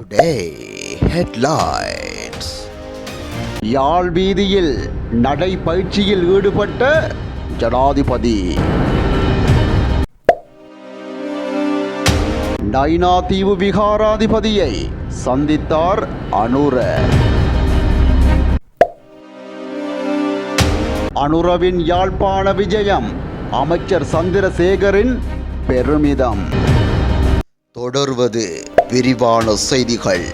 Today, headlines. யாழ் வீதியில் நடைப்பயிற்சியில் ஈடுபட்ட ஜனாதிபதி. நைனா தீவு விகாராதிபதியை சந்தித்தார் அனுர. அனுரவின் யாழ்ப்பாண விஜயம் அமைச்சர் சந்திரசேகரின் பெருமிதம். தொடர்வது. விரிவான செய்திகள்.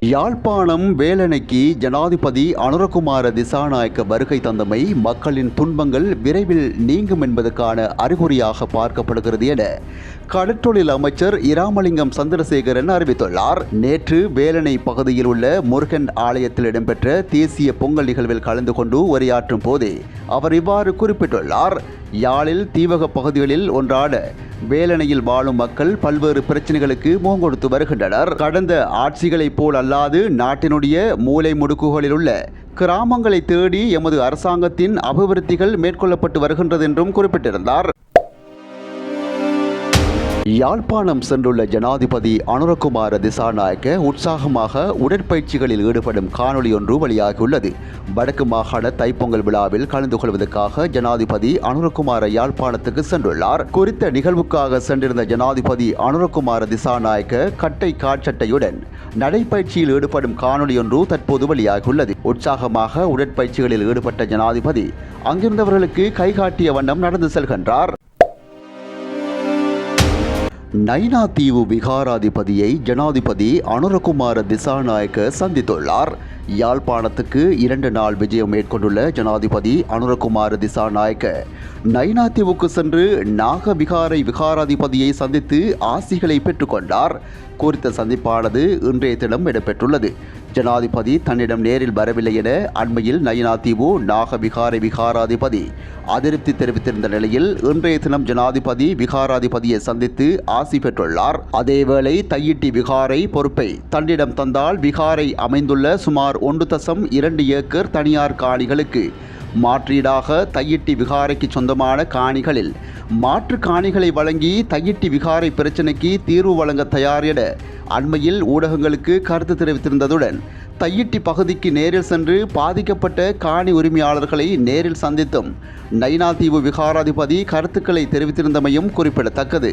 யாழ்ப்பாணம் வேலனைக்கு ஜனாதிபதி அனுரகுமார திசாநாயக்க வருகை தந்தமை மக்களின் துன்பங்கள் விரைவில் நீங்கும் என்பதற்கான அறிகுறியாக பார்க்கப்படுகிறது என கடற்றொழில் அமைச்சர் இராமலிங்கம் சந்திரசேகரன் அறிவித்துள்ளார். நேற்று வேலனை பகுதியில் உள்ள முருகன் ஆலயத்தில் இடம்பெற்ற தேசிய பொங்கல் நிகழ்வில் கலந்து கொண்டு உரையாற்றும் போதே அவர் இவ்வாறு குறிப்பிட்டுள்ளார். யாழில் தீவக பகுதிகளில் ஒன்றான வேலணையில் வாழும் மக்கள் பல்வேறு பிரச்சனைகளுக்கு முகங்கொடுத்து வருகின்றனர். கடந்த ஆட்சிகளைப் போல் அல்லாது நாட்டினுடைய மூலை முடுக்குகளில் உள்ள கிராமங்களை தேடி எமது அரசாங்கத்தின் அபிவிருத்திகள் மேற்கொள்ளப்பட்டு வருகின்றது என்றும் குறிப்பிட்டிருந்தார். யாழ்ப்பாணம் சென்றுள்ள ஜனாதிபதி அனுரகுமார திசாநாயக்க உற்சாகமாக உடற்பயிற்சிகளில் ஈடுபடும் காணொலி ஒன்று வெளியாகியுள்ளது. வடக்கு மாகாண தைப்பொங்கல் விழாவில் கலந்து கொள்வதற்காக ஜனாதிபதி அனுரகுமார யாழ்ப்பாணத்துக்கு சென்றுள்ளார். குறித்த நிகழ்வுக்காக சென்றிருந்த ஜனாதிபதி அனுரகுமார திசாநாயக்க கட்டை காட்சட்டையுடன் நடைப்பயிற்சியில் ஈடுபடும் காணொலி ஒன்று தற்போது வெளியாகியுள்ளது. உற்சாகமாக உடற்பயிற்சிகளில் ஈடுபட்ட ஜனாதிபதி அங்கிருந்தவர்களுக்கு கைகாட்டிய வண்ணம் நடந்து செல்கின்றார். நைனா தீவு விகாராதிபதியை ஜனாதிபதி அனுரகுமார திசாநாயக்க சந்தித்துள்ளார். யாழ்ப்பாணத்துக்கு இரண்டு நாள் விஜயம் மேற்கொண்டுள்ள ஜனாதிபதி அனுரகுமார திசாநாயக்க நைனா தீவுக்கு சென்று நாக விகாரை விகாராதிபதியை சந்தித்து ஆசிகளை பெற்றுக்கொண்டார். குறித்த சந்திப்பானது இன்றைய தினம் இடம்பெற்றுள்ளது. ஜனாதிபதி தன்னிடம் நேரில் வரவில்லை என அண்மையில் நயினாதீவு நாகவிகாரை விகாராதிபதி அதிருப்தி தெரிவித்திருந்த நிலையில் இன்றைய தினம் ஜனாதிபதி விகாராதிபதியை சந்தித்து ஆசி பெற்றுள்ளார். அதேவேளை தையிட்டி விகாரை பொறுப்பை தன்னிடம் தந்தால் விகாரை அமைந்துள்ள சுமார் ஒன்று தசம் இரண்டு ஏக்கர் தனியார் காணிகளுக்கு மாற்றீடாக தையிட்டி விகாரைக்கு சொந்தமான காணிகளில் மாற்று காணிகளை வழங்கி தையிட்டி விகாரை பிரச்சினைக்கு தீர்வு வழங்க தயார் என அண்மையில் ஊடகங்களுக்கு கருத்து தெரிவித்திருந்ததுடன் தையிட்டி பகுதிக்கு நேரில் சென்று பாதிக்கப்பட்ட காணி உரிமையாளர்களை நேரில் சந்தித்தும் நைனா தீவு விகாராதிபதி கருத்துக்களை தெரிவித்திருந்தமையும் குறிப்பிடத்தக்கது.